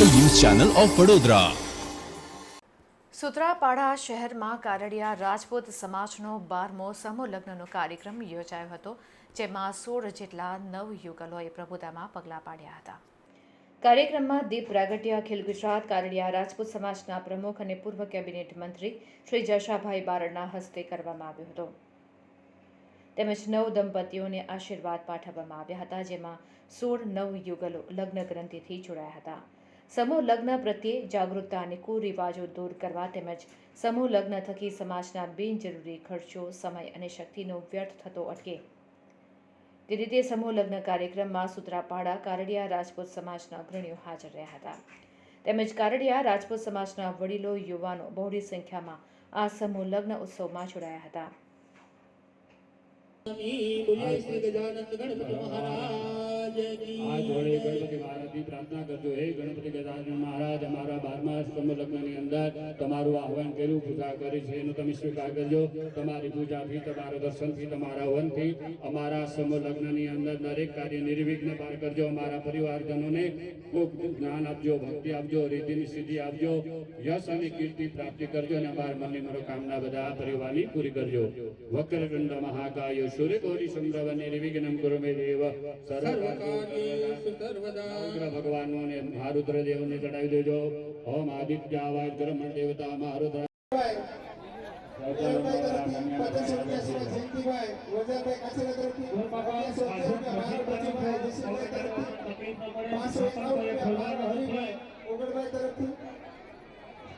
Channel of Vadodara. Sutrapada શહેરમાં કારડિયા રાજપૂત સમાજનો બારમો સમૂહ લગ્નનો કાર્યક્રમ યોજાયો હતો, જેમાં સોળ જેટલા નવયુગલોએ પ્રભુતામાં પગલાં પાડ્યા હતા. કાર્યક્રમમાં દીપ પ્રાગટ્ય અખિલ ગુજરાત, કારડિયા રાજપૂત સમાજના પ્રમુખ અને પૂર્વ કેબિનેટ મંત્રી શ્રી જશાભાઈ બારડના હસ્તે કરવામાં આવ્યો હતો. તેમજ નવ દંપતીઓને આશીર્વાદ પાઠવવામાં આવ્યા હતા, જેમાં સોળ નવ યુગલો લગ્ન ગ્રંથિથી જોડાયા હતા. સમૂહ લગ્ન પ્રત્યે જાગૃતતા અને કુરિવાજો દૂર કરવા તેમજ સમૂહ લગ્ન થકી સમાજના બિનજરૂરી ખર્ચો, સમય અને શક્તિનો વ્યર્થ થતો અટકે. તે રીતે સમૂહ લગ્ન કાર્યક્રમમાં સુત્રાપાડા, કારડિયા રાજપૂત સમાજના અગ્રણીઓ હાજર રહ્યા હતા. તેમજ કારડિયા રાજપૂત સમાજના વડીલો, યુવાનો બહોળી સંખ્યામાં આ સમૂહ લગ્ન ઉત્સવમાં જોડાયા હતા. ગજાનંદ ગણપતિ મહારાજ. કાર્ય નિર્વિઘ્ન પાર કરજો. અમારા પરિવારજનોને ખૂબ જ્ઞાન આપજો, ભક્તિ આપજો, રીતિની સિદ્ધિ આપજો, યશ અને કીર્તિ પ્રાપ્તિ કરજો અને અમારા મનની મનોકામના બધા પરિવારની પૂરી કરજો. વક્રદંડ મહાકાય, સૂર્યકોટિ સંભ્રવ નિર્વિઘ્નમ કુરુ મે દેવ. સર્વ ભગવાનનો ને મહારુદ્ર દેવને ચડાવી દેજો ઓમ આદિત્ય આવાજ કર્મ દેવતા મહારુદ્ર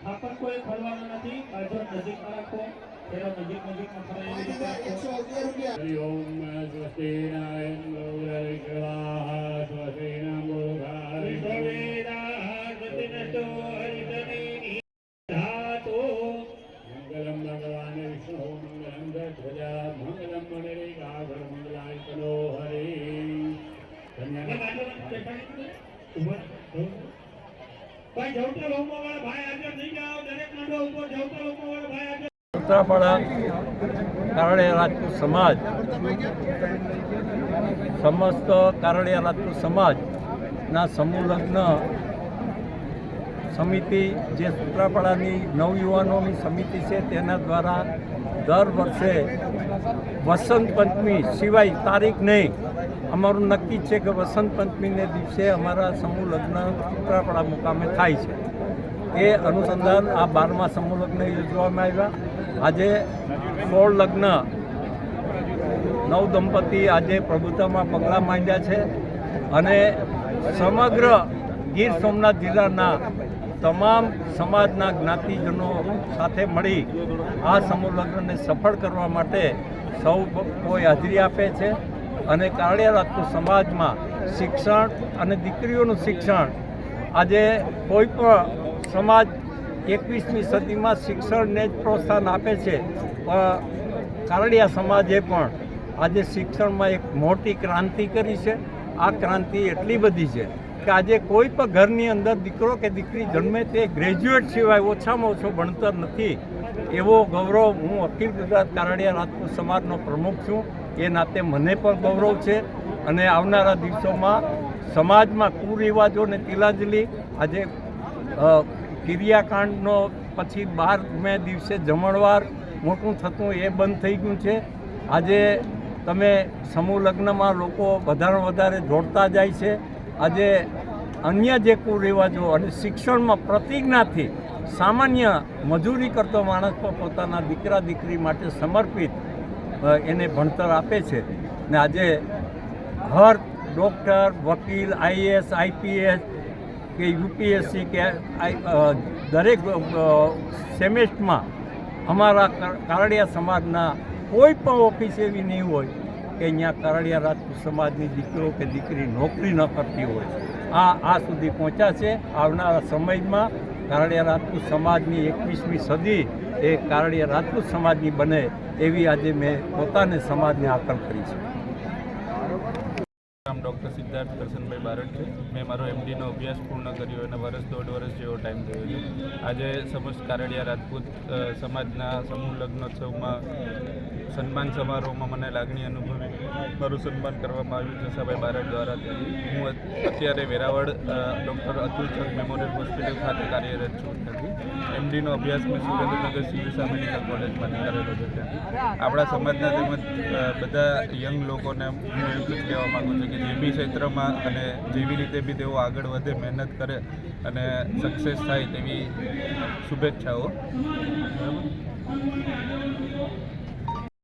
સ્થાપન કોઈ ખોલવાનું નથી બાજુ નજીકમાં રાખો તેનો નજીક નજીકમાં હરિ ઓમ સ્વસ્તિ નારાયણ ભાઈ જવતા લોકો સમાજ, સમસ્ત કારડિયા રાજપૂત સમાજના સમૂહ સમિતિ, જે સૂત્રાપાડાની નવયુવાનોની સમિતિ છે, તેના દ્વારા દર વર્ષે વસંત પંચમી સિવાય તારીખ નહીં અમારું નક્કી છે કે વસંત પંચમીને દિવસે અમારા સમૂહ લગ્ન સૂત્રાપાડા મુકામે થાય છે. એ અનુસંધાન આ બારમા સમૂહ લગ્ન યોજવામાં આવ્યા. આજે સોળ લગ્ન નવ દંપતી આજે પ્રભુતામાં પગલાં માંડ્યા છે અને સમગ્ર ગીર સોમનાથ જિલ્લાના તમામ સમાજના જ્ઞાતિજનો સાથે મળી આ સમૂહ લગ્નને સફળ કરવા માટે સૌ કોઈ હાજરી આપે છે. અને કારડિયા રાજપૂત સમાજમાં શિક્ષણ અને દીકરીઓનું શિક્ષણ. આજે કોઈ પણ સમાજ એકવીસમી સદીમાં શિક્ષણને જ પ્રોત્સાહન આપે છે કારડિયા સમાજે પણ આજે શિક્ષણમાં એક મોટી ક્રાંતિ કરી છે. આ ક્રાંતિ એટલી બધી છે કે આજે કોઈ પણ ઘરની અંદર દીકરો કે દીકરી જન્મે તે ગ્રેજ્યુએટ સિવાય ઓછામાં ઓછો ભણતર નથી. એવો ગૌરવ હું અખિલ ગુજરાત કારડિયા રાજપૂત સમાજનો પ્રમુખ છું. એ નાતે મને પણ ગૌરવ છે અને આવનારા દિવસોમાં સમાજમાં કુરિવાજોને તિલાંજલિ આજે કિરિયાકાંડનો પછી બાર મે દિવસે જમણવાર મોટું થતું એ બંધ થઈ ગયું છે. આજે તમે સમૂહ લગ્નમાં લોકો વધારે વધારે જોડતા જાય છે. આજે અન્ય જે કુરિવાજો અને શિક્ષણમાં પ્રતિજ્ઞાથી સામાન્ય મજૂરી કરતો માણસ પણ પોતાના દીકરા દીકરી માટે સમર્પિત એને ભણતર આપે છે. ને આજે હર ડૉક્ટર, વકીલ આઈએએસ આઈપીએસ કે યુપીએસસી કે દરેક સેમેસ્ટમાં અમારા કારડિયા સમાજના કોઈ પણ ઓફિસ એવી નહીં હોય કે અહીંયા કારડિયા રાજપૂત સમાજની દીકરો કે દીકરી નોકરી ન કરતી હોય. આ આ સુધી પહોંચ્યા છે. આવનારા સમયમાં કારડિયા રાજપૂત સમાજની એકવીસમી સદી એ કારડિયા રાજપૂત સમાજની બને એવી આજે મેં પોતાને સમાજને આકલ કરી છે. નામ ડૉક્ટર સિદ્ધાર્થ કરશનભાઈ બારડ છે. મેં મારો એમડીનો અભ્યાસ પૂર્ણ કર્યો અને વર્ષ દોઢ વર્ષ જેવો ટાઈમ થયો છે. આજે સમસ્ત કારડિયા રાજપૂત સમાજના સમૂહ લગ્નોત્સવમાં સન્માન સમારોહમાં મને લાગણી અનુભવી. મારું સન્માન કરવામાં આવ્યું છે સભાઈ બારડ દ્વારા. હું અત્યારે Veraval doctor Atul Chand memorial hospital ખાતે કાર્યરત છું એમડીનો અભ્યાસ મેં સુરેન્દ્રનગર સીયુસા મેડિકલ કોલેજમાં કરેલો છે આપણા સમાજના તેમજ બધા યંગ લોકોને હું એટલું જ કહેવા માગું છું કે જે બી ક્ષેત્રમાં અને જેવી રીતે બી તેઓ આગળ વધે, મહેનત કરે અને સક્સેસ થાય તેવી શુભેચ્છાઓ.